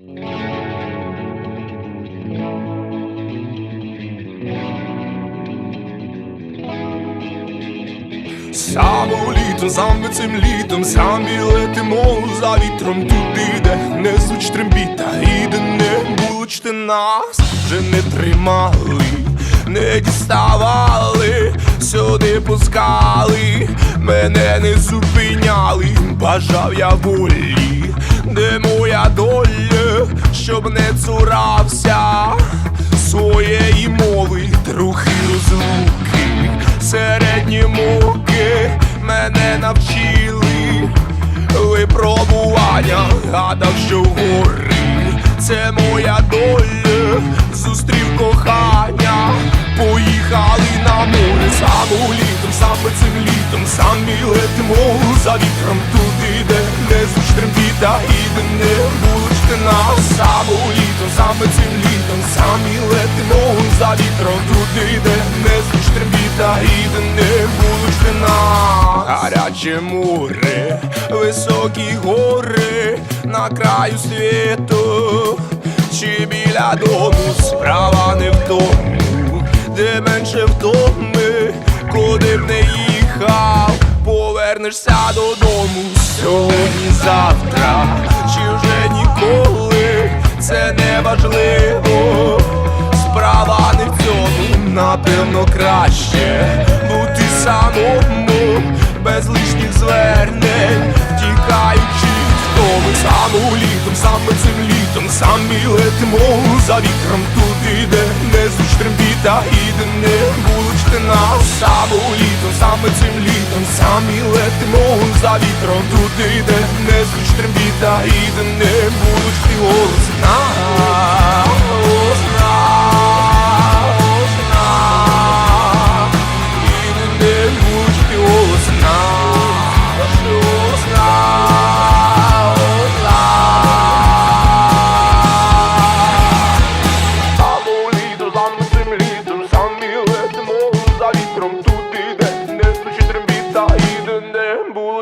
Саме літом, саме цим літом, самі летимо за вітром туди, де не звуч трембіта І де не булочте нас. Вже не тримали, не діставали, сюди пускали, мене не зупиняли, бажав я волі, де моя доля, щоб не цурався своєї мови, трохи розлуки, середні муки мене навчили. Випробування, гадав, що літом, самі летимо за вітром туди, де не трембіта і де не булочки нас, саме літом, саме цим літом, самі летимо за вітром туди, де не трембіта і де не булочки нас, гаряче море, високі гори на краю світу, чи біля дому? Справа не в тому, де менше вдоми, куди б не їхав, повернешся додому. Сьогодні, завтра, чи вже ніколи, це не важливо. Справа не в цьому, напевно, краще бути самому, без лишніх звернень, втікаючи в тому саму літом, саме цим літом, самі летимо за вітром туди, де не звуч трембіта і де не булочки нас саму за вітром туди, де не звуч трембіта і де не булочки голос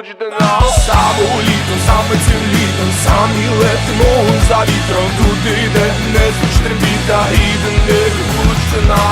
не нам. Саму літом, саме цим літом, самі летимо за вітром туди, де не звучить трембіта і де не булочки нас.